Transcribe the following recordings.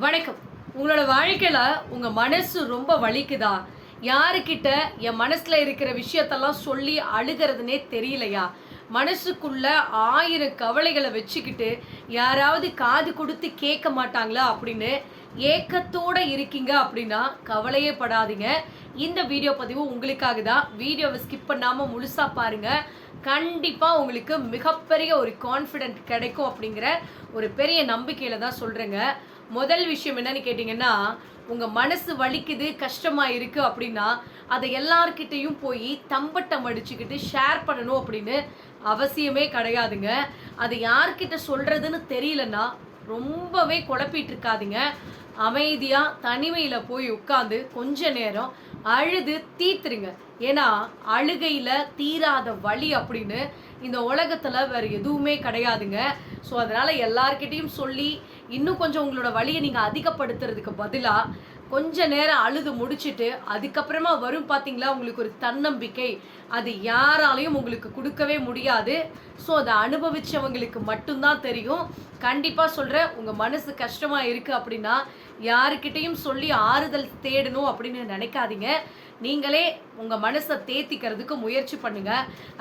வணக்கம். உங்களோட வாழ்க்கையில் உங்கள் மனசு ரொம்ப வலிக்குதா? யாருக்கிட்ட என் மனசில் இருக்கிற விஷயத்தெல்லாம் சொல்லி அழுகிறதுனே தெரியலையா? மனசுக்குள்ள ஆயிரம் கவலைகளை வச்சுக்கிட்டு யாராவது காது கொடுத்து கேட்க மாட்டாங்களா அப்படின்னு ஏக்கத்தோட இருக்கீங்க அப்படின்னா கவலையே படாதீங்க. இந்த வீடியோ பதிவு உங்களுக்காக தான். வீடியோவை ஸ்கிப் பண்ணாமல் முழுசாக பாருங்கள் கண்டிப்பாக உங்களுக்கு மிகப்பெரிய ஒரு கான்ஃபிடென்ட் கிடைக்கும் அப்படிங்கிற ஒரு பெரிய நம்பிக்கையில் தான் சொல்கிறேங்க முதல் விஷயம் என்னன்னு கேட்டிங்கன்னா உங்கள் மனசு வலிக்குது கஷ்டமாக இருக்குது அப்படின்னா அதை எல்லார்கிட்டேயும் போய் தம்பட்டம் அடிச்சுக்கிட்டு ஷேர் பண்ணணும் அப்படின்னு அவசியமே கிடையாதுங்க. அதை யார்கிட்ட சொல்கிறதுன்னு தெரியலன்னா ரொம்பவே குழப்பிட்டு இருக்காதுங்க. அமைதியாக தனிமையில் போய் உட்காந்து கொஞ்ச நேரம் அழுது தீர்த்துருங்க ஏன்னா அழுகையில் தீராத வழி அப்படின்னு இந்த உலகத்தில் வேறு எதுவுமே கிடையாதுங்க. ஸோ அதனால் எல்லார்கிட்டேயும் சொல்லி இன்னும் கொஞ்சம் உங்களோட வழியை நீங்கள் அதிகப்படுத்துறதுக்கு பதிலாக கொஞ்ச நேரம் அழுது முடிச்சுட்டு அதுக்கப்புறமா வரும் பார்த்தீங்களா உங்களுக்கு ஒரு தன்னம்பிக்கை. அது யாராலையும் உங்களுக்கு கொடுக்கவே முடியாது. ஸோ அதை அனுபவிச்சவங்களுக்கு மட்டும்தான் தெரியும். கண்டிப்பாக சொல்கிறேன் உங்கள் மனசு கஷ்டமாக இருக்குது அப்படின்னா யாருக்கிட்டையும் சொல்லி ஆறுதல் தேடணும் அப்படின்னு நினைக்காதீங்க. நீங்களே உங்கள் மனசை தேத்திக்கிறதுக்கு முயற்சி பண்ணுங்க.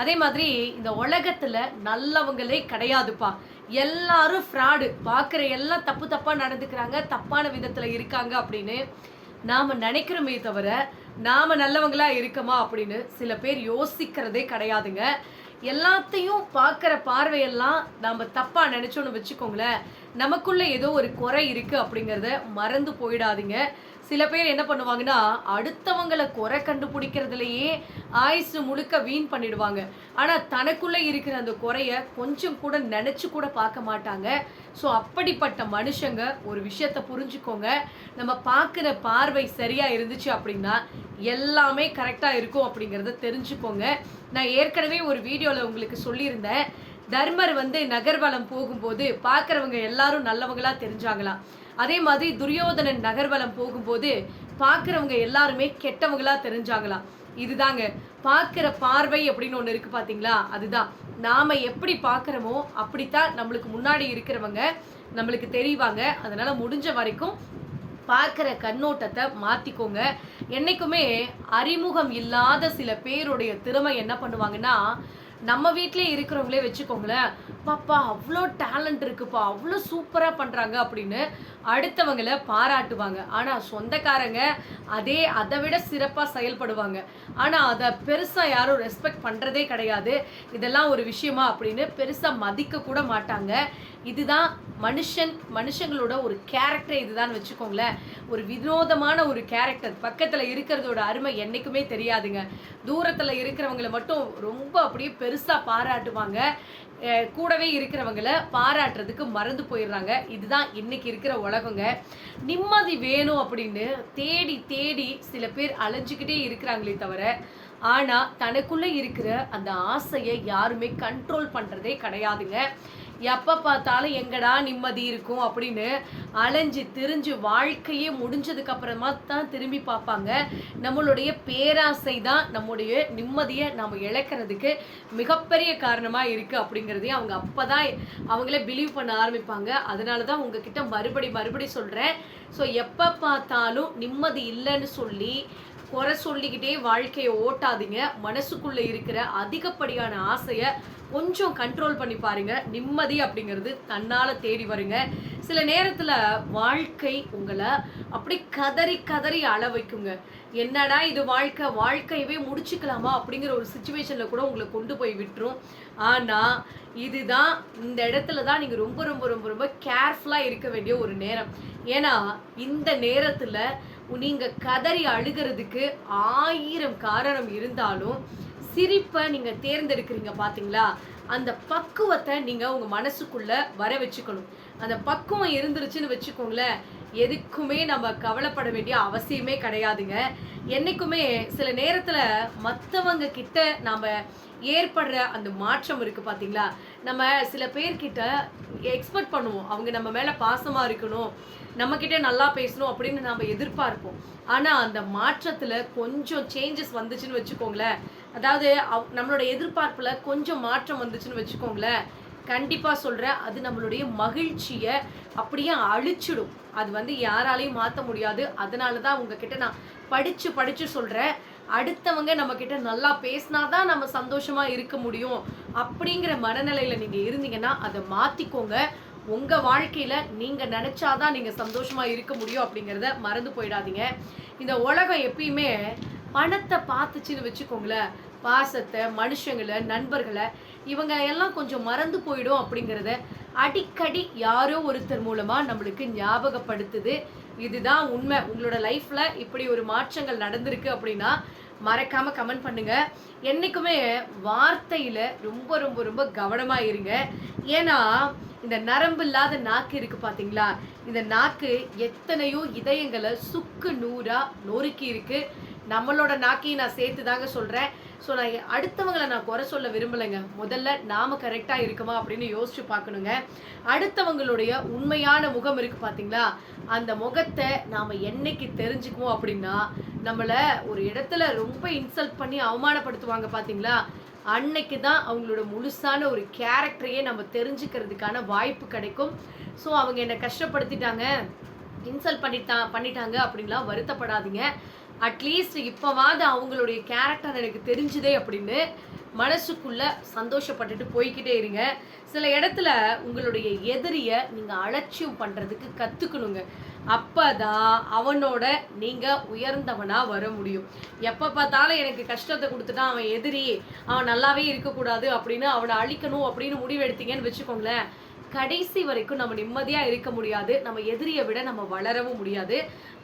அதே மாதிரி இந்த உலகத்தில் நல்லவங்களே கிடையாதுப்பா. எல்லாரும் ஃப்ராடு பார்க்குற எல்லாம் தப்பு தப்பாக நடந்துக்கிறாங்க தப்பான விதத்தில் இருக்காங்க அப்படின்னு நாம் நினைக்கிறோமே தவிர நாம் நல்லவங்களா இருக்கமா அப்படின்னு சில பேர் யோசிக்கிறதே கிடையாதுங்க. எல்லாத்தையும் பார்க்குற பார்வையெல்லாம் நம்ம தப்பாக நினச்சோன்னு வச்சுக்கோங்களேன். நமக்குள்ளே ஏதோ ஒரு குறை இருக்குது அப்படிங்கிறத மறந்து போயிடாதீங்க. சில பேர் என்ன பண்ணுவாங்கன்னா அடுத்தவங்களை குறை கண்டுபிடிக்கிறதுலையே ஆயுசு முழுக்க வீண் பண்ணிடுவாங்க. ஆனால் தனக்குள்ளே இருக்கிற அந்த குறைய கொஞ்சம் கூட நினச்சி கூட பார்க்க மாட்டாங்க. ஸோ அப்படிப்பட்ட மனுஷங்க ஒரு விஷயத்த புரிஞ்சுக்கோங்க. நம்ம பார்க்குற பார்வை சரியாக இருந்துச்சு அப்படின்னா எல்லாமே கரெக்டாக இருக்கும் அப்படிங்கிறத தெரிஞ்சுக்கோங்க. நான் ஏற்கனவே ஒரு வீடியோவில் உங்களுக்கு சொல்லியிருந்தேன். தர்மர் வந்து நகர்வலம் போகும்போது பார்க்குறவங்க எல்லாரும் நல்லவங்களா தெரிஞ்சாங்களாம். அதே மாதிரி துரியோதனன் நகர்வலம் போகும்போது பார்க்குறவங்க எல்லாருமே கெட்டவங்களா தெரிஞ்சாங்களாம். இதுதாங்க பார்க்குற பார்வை அப்படின்னு ஒன்று இருக்குது பார்த்தீங்களா அதுதான். நாம் எப்படி பார்க்குறோமோ அப்படித்தான் நம்மளுக்கு முன்னாடி இருக்கிறவங்க நம்மளுக்கு தெரிவாங்க. அதனால் முடிஞ்ச வரைக்கும் பார்க்குற கண்ணோட்டத்தை மாற்றிக்கோங்க என்றைக்குமே அறிமுகம் இல்லாத சில பேருடைய திறமை என்ன பண்ணுவாங்கன்னா நம்ம வீட்டிலே இருக்கிறவங்களே வச்சுக்கோங்களேன் பாப்பா அவ்வளோ டேலண்ட் இருக்குப்பா அவ்வளோ சூப்பராக பண்ணுறாங்க அப்படின்னு அடுத்தவங்களை பாராட்டுவாங்க. ஆனால் சொந்தக்காரங்க அதே அதை விட சிறப்பாக செயல்படுவாங்க. ஆனால் அதை பெருசாக யாரும் ரெஸ்பெக்ட் பண்ணுறதே கிடையாது. இதெல்லாம் ஒரு விஷயமா அப்படின்னு பெருசாக மதிக்க கூட மாட்டாங்க. இதுதான் மனுஷன் மனுஷங்களோட ஒரு கேரக்டர் இதுதான் வச்சுக்கோங்களேன். ஒரு வினோதமான ஒரு கேரக்டர் பக்கத்தில் இருக்கிறதோட அருமை என்றைக்குமே தெரியாதுங்க. தூரத்தில் இருக்கிறவங்கள மட்டும் ரொம்ப அப்படியே பெருசாக பாராட்டுவாங்க. கூடவே இருக்கிறவங்கள பாராட்டுறதுக்கு மறந்து போயிடுறாங்க. இதுதான் இன்னைக்கு இருக்கிற உலகங்க. நிம்மதி வேணும் அப்படின்னு தேடி தேடி சில பேர் அலைஞ்சிக்கிட்டே இருக்கிறாங்களே தவிர ஆனால் தனக்குள்ளே இருக்கிற அந்த ஆசையை யாருமே கண்ட்ரோல் பண்ணுறதே கிடையாதுங்க. எப்போ பார்த்தாலும் எங்கடா நிம்மதி இருக்கும் அப்படின்னு அலைஞ்சு திரிஞ்சு வாழ்க்கையே முடிஞ்சதுக்கு அப்புறமா தான் திரும்பி பார்ப்பாங்க. நம்மளுடைய பேராசை தான் நம்முடைய நிம்மதியை நம்ம இழக்கிறதுக்கு மிகப்பெரிய காரணமாக இருக்குது அப்படிங்கிறதையும் அவங்க அப்போ தான் அவங்களே பிலீவ் பண்ண ஆரம்பிப்பாங்க. அதனால தான் உங்ககிட்ட மறுபடி மறுபடி சொல்கிறேன் ஸோ எப்போ பார்த்தாலும் நிம்மதி இல்லைன்னு சொல்லி குறை சொல்லிக்கிட்டே வாழ்க்கையை ஓட்டாதீங்க. மனசுக்குள்ள இருக்கிற அதிகப்படியான ஆசையை கொஞ்சம் கண்ட்ரோல் பண்ணி பாருங்க. நிம்மதி அப்படிங்கிறது தன்னால தேடி வருங்க. சில நேரத்துல வாழ்க்கை உங்களை அப்படி கதறி கதறி அள வைக்குங்க. என்னடா இது வாழ்க்கை? வாழ்க்கையவே முடிச்சுக்கலாமா அப்படிங்கிற ஒரு சுச்சுவேஷனில் கூட உங்களை கொண்டு போய் விட்டுரும். ஆனால் இதுதான் இந்த இடத்துல தான் நீங்கள் ரொம்ப ரொம்ப ரொம்ப ரொம்ப கேர்ஃபுல்லாக இருக்க வேண்டிய ஒரு நேரம். ஏன்னா இந்த நேரத்தில் நீங்க கதறி அழுகிறதுக்கு ஆயிரம் காரணம் இருந்தாலும் சிரிப்பை நீங்க தேர்ந்தெடுக்கிறீங்க பாத்தீங்களா? அந்த பக்குவத்தை நீங்க உங்க மனசுக்குள்ள வர வச்சுக்கணும். அந்த பக்குவம் இருந்துருச்சுன்னு வச்சுக்கோங்களேன். எதுக்குமே நம்ம கவலைப்பட வேண்டிய அவசியமே கிடையாதுங்க. என்னைக்குமே சில நேரத்தில் மற்றவங்க கிட்ட நாம் ஏற்படுற அந்த மாற்றம் இருக்குது பார்த்தீங்களா நம்ம சில பேர்கிட்ட எக்ஸ்பெக்ட் பண்ணுவோம். அவங்க நம்ம மேலே பாசமாக இருக்கணும். நம்மக்கிட்ட நல்லா பேசணும் அப்படின்னு நம்ம எதிர்பார்ப்போம். ஆனால் அந்த மாற்றத்தில் கொஞ்சம் சேஞ்சஸ் வந்துச்சுன்னு வச்சுக்கோங்களேன். அதாவது அவ்- நம்மளோட எதிர்பார்ப்பில் கொஞ்சம் மாற்றம் வந்துச்சுன்னு வச்சுக்கோங்களேன். கண்டிப்பாக சொல்கிறேன் அது நம்மளுடைய மகிழ்ச்சியை அப்படியே அழிச்சிடும். அது வந்து யாராலையும் மாற்ற முடியாது. அதனால தான் உங்ககிட்ட நான் படித்து படித்து சொல்கிறேன் அடுத்தவங்க நம்மக்கிட்ட நல்லா பேசினா தான் நம்ம சந்தோஷமாக இருக்க முடியும். அப்படிங்கிற மனநிலையில் நீங்கள் இருந்தீங்கன்னா அதை மாற்றிக்கோங்க உங்கள் வாழ்க்கையில் நீங்கள் நினச்சாதான் நீங்கள் சந்தோஷமாக இருக்க முடியும் அப்படிங்கிறத மறந்து போயிடாதீங்க. இந்த உலகம் எப்பயுமே பணத்தை பார்த்துச்சுன்னு வச்சுக்கோங்களேன். பாசத்தை மனுஷங்களை நண்பர்களை இவங்க எல்லாம் கொஞ்சம் மறந்து போயிடும் அப்படிங்கிறத அடிக்கடி யாரோ ஒருத்தர் மூலமாக நம்மளுக்கு ஞாபகப்படுத்துது. இதுதான் உண்மை. உங்களோட லைஃப்பில் இப்படி ஒரு மாற்றங்கள் நடந்திருக்கு அப்படின்னா மறக்காமல் கமெண்ட் பண்ணுங்க. என்றைக்குமே வார்த்தையில் ரொம்ப ரொம்ப ரொம்ப கவனமாக இருங்க. ஏன்னா இந்த நரம்பு இல்லாத நாக்கு இருக்குது பார்த்தீங்களா இந்த நாக்கு எத்தனையோ இதயங்களை சுக்கு நூறாக நொறுக்கி இருக்குது நம்மளோட நாக்கையும் நான் சேர்த்து தாங்க சொல்கிறேன் ஸோ நான் அடுத்தவங்களை நான் குறை சொல்ல விரும்பலைங்க. முதல்ல நாம் கரெக்டாக இருக்குமா அப்படின்னு யோசிச்சு பார்க்கணுங்க. அடுத்தவங்களுடைய உண்மையான முகம் இருக்குது பார்த்தீங்களா அந்த முகத்தை நாம் என்னைக்கு தெரிஞ்சுக்குவோம் அப்படின்னா நம்மளை ஒரு இடத்துல ரொம்ப இன்சல்ட் பண்ணி அவமானப்படுத்துவாங்க பார்த்தீங்களா அன்னைக்கு தான் அவங்களோட முழுசான ஒரு கேரக்டரையே நம்ம தெரிஞ்சுக்கிறதுக்கான வாய்ப்பு கிடைக்கும். ஸோ அவங்க என்னை கஷ்டப்படுத்திட்டாங்க இன்சல்ட் பண்ணிட்டா பண்ணிட்டாங்க அப்படின்லாம் வருத்தப்படாதீங்க. அட்லீஸ்ட் இப்போவாது அவங்களுடைய கேரக்டர் எனக்கு தெரிஞ்சுதே அப்படின்னு மனசுக்குள்ள சந்தோஷப்பட்டுட்டு போய்கிட்டே இருங்க. சில இடத்துல உங்களுடைய எதிரியை நீங்கள் அலட்சியம் பண்ணுறதுக்கு கற்றுக்கணுங்க அப்போ தான் அவனோட நீங்கள் உயர்ந்தவனாக வர முடியும். எப்போ பார்த்தாலும் எனக்கு கஷ்டத்தை கொடுத்துட்டான் அவன் எதிரி அவன் நல்லாவே இருக்கக்கூடாது அப்படின்னு அவனை அழிக்கணும் அப்படின்னு முடிவெடுத்தீங்கன்னு வச்சுக்கோங்களேன். கடைசி வரைக்கும் நம்ம நிம்மதியாக இருக்க முடியாது. நம்ம எதிரியை விட நம்ம வளரவும் முடியாது.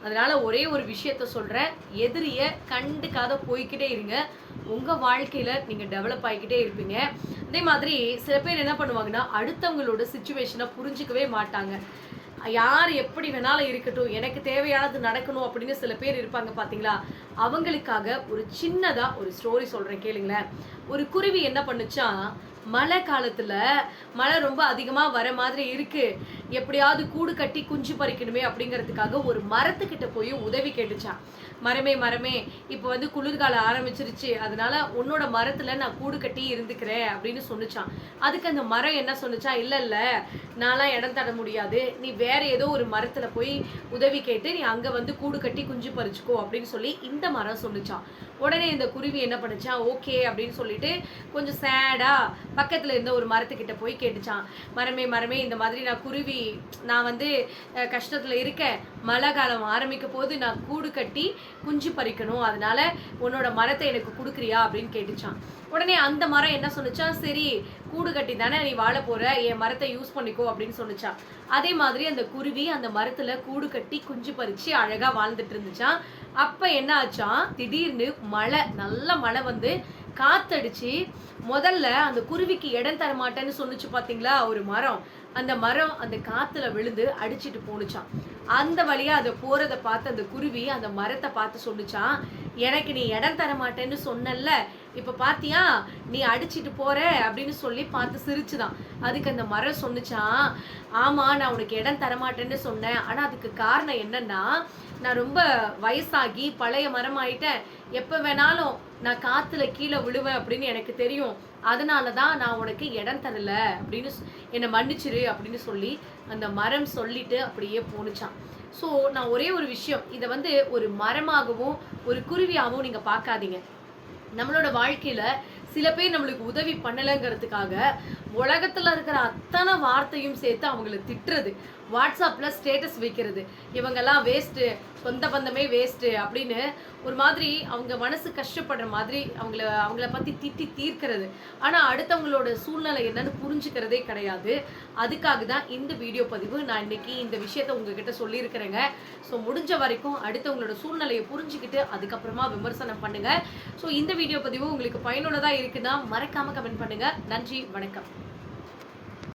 அதனால ஒரே ஒரு விஷயத்த சொல்கிறேன் எதிரியை கண்டுக்காத போய்கிட்டே இருங்க. உங்கள் வாழ்க்கையில் நீங்கள் டெவலப் ஆகிக்கிட்டே இருப்பீங்க. அதே மாதிரி சில பேர் என்ன பண்ணுவாங்கன்னா அடுத்தவங்களோட சுச்சுவேஷனை புரிஞ்சிக்கவே மாட்டாங்க. யார் எப்படி வேணாலும் இருக்கட்டும் எனக்கு தேவையானது நடக்கணும் அப்படின்னு சில பேர் இருப்பாங்க பார்த்தீங்களா அவங்களுக்காக ஒரு சின்னதாக ஒரு ஸ்டோரி சொல்கிறேன் கேளுங்களேன். ஒரு குருவி என்ன பண்ணுச்சா மழை காலத்துல மழை ரொம்ப அதிகமா வர மாதிரி இருக்கு. எப்படியாவது கூடு கட்டி குஞ்சு பறிக்கணுமே அப்படிங்கிறதுக்காக ஒரு மரத்துக்கிட்ட போய் உதவி கேட்டுச்சான் மரமே மரமே இப்போ வந்து குளிர்காலம் ஆரம்பிச்சிருச்சு. அதனால உன்னோட மரத்துல நான் கூடு கட்டி இருந்துக்கிறேன் அப்படின்னு சொன்னிச்சான் அதுக்கு அந்த மரம் என்ன சொன்னிச்சா? இல்ல இல்ல நான்லாம் இடம் தர முடியாது. நீ வேற ஏதோ ஒரு மரத்துல போய் உதவி கேட்டு நீ அங்க வந்து கூடு கட்டி குஞ்சு பறிச்சுக்கோ அப்படின்னு சொல்லி இந்த மரம் சொன்னிச்சான் உடனே இந்த குருவி என்ன பண்ணுச்சான் ஓகே அப்படின்னு சொல்லிட்டு கொஞ்சம் சேடாக பக்கத்தில் இருந்த ஒரு மரத்துக்கிட்ட போய் கேட்டுச்சான் மரமே மரமே இந்த மாதிரி நான் குருவி நான் வந்து கஷ்டத்தில் இருக்கேன். மழை காலம் ஆரம்பிக்க போது நான் கூடு கட்டி குஞ்சு பறிக்கணும். அதனால உன்னோட மரத்தை எனக்கு கொடுக்குறியா? அப்படின்னு கேட்டுச்சான். உடனே அந்த மரம் என்ன சொன்னுச்சான்? சரி கூடு கட்டி தானே நீ வாழ போற என் மரத்தை யூஸ் பண்ணிக்கோ அப்படின்னு சொன்னுச்சான். அதே மாதிரி அந்த குருவி அந்த மரத்துல கூடு கட்டி குஞ்சு பறிச்சு அழகா வாழ்ந்துட்டு இருந்துச்சான். அப்ப என்ன ஆச்சான்? திடீர்னு மழை நல்ல மழை வந்து காத்தடிச்சு முதல்ல அந்த குருவிக்கு இடம் தர மாட்டேன்னு சொன்னிச்சு பாத்தீங்களா? ஒரு மரம். அந்த மரம் அந்த காத்துல விழுந்து அடிச்சிட்டு போணுச்சான் அந்த வழியா அதை போறத பார்த்து அந்த குருவி அந்த மரத்தை பார்த்து சொன்னுச்சான் எனக்கு நீ இடம் தர மாட்டேன்னு சொன்னல இப்போ பாத்தியா நீ அடிச்சிட்டு போற அப்படின்னு சொல்லி பார்த்து சிரிச்சுதான். அதுக்கு அந்த மரம் சொன்னிச்சான் ஆமா நான் உனக்கு இடம் தரமாட்டேன்னு சொன்னேன். ஆனா அதுக்கு காரணம் என்னன்னா நான் ரொம்ப வயசாகி பழைய மரம் ஆயிட்டேன் எப்ப வேணாலும் நான் காத்துல கீழே விழுவேன் அப்படின்னு எனக்கு தெரியும். அதனால தான் நான் உனக்கு இடம் தரல அப்படின்னு என்னை மன்னிச்சிரு அப்படின்னு சொல்லி அந்த மரம் சொல்லிட்டு அப்படியே போணுச்சான் ஸோ நான் ஒரே ஒரு விஷயம் இதை வந்து ஒரு மரமாகவும் ஒரு குருவியாகவும் நீங்கள் பார்க்காதீங்க. நம்மளோட வாழ்க்கையில சில பேர் நம்மளுக்கு உதவி பண்ணலைங்கிறதுக்காக உலகத்துல இருக்கிற அத்தனை வார்த்தையும் சேர்த்து அவங்கள திட்டுறது. வாட்ஸ்அப்பில் ஸ்டேட்டஸ் வைக்கிறது. இவங்கெல்லாம் வேஸ்ட்டு சொந்த பந்தமே வேஸ்ட்டு அப்படின்னு ஒரு மாதிரி அவங்க மனசு கஷ்டப்படுற மாதிரி அவங்கள அவங்கள பற்றி திட்டி தீர்க்கிறது. ஆனால் அடுத்தவங்களோட சூழ்நிலை என்னன்னு புரிஞ்சுக்கிறதே கிடையாது. அதுக்காக தான் இந்த வீடியோ பதிவு. நான் இன்னைக்கு இந்த விஷயத்த உங்ககிட்ட சொல்லியிருக்கிறேங்க. ஸோ முடிஞ்ச வரைக்கும் அடுத்தவங்களோட சூழ்நிலையை புரிஞ்சுக்கிட்டு அதுக்கப்புறமா விமர்சனம் பண்ணுங்கள் ஸோ இந்த வீடியோ பதிவு உங்களுக்கு பயனுள்ளதாக இருக்குன்னா மறக்காம கமெண்ட் பண்ணுங்கள் நன்றி வணக்கம்.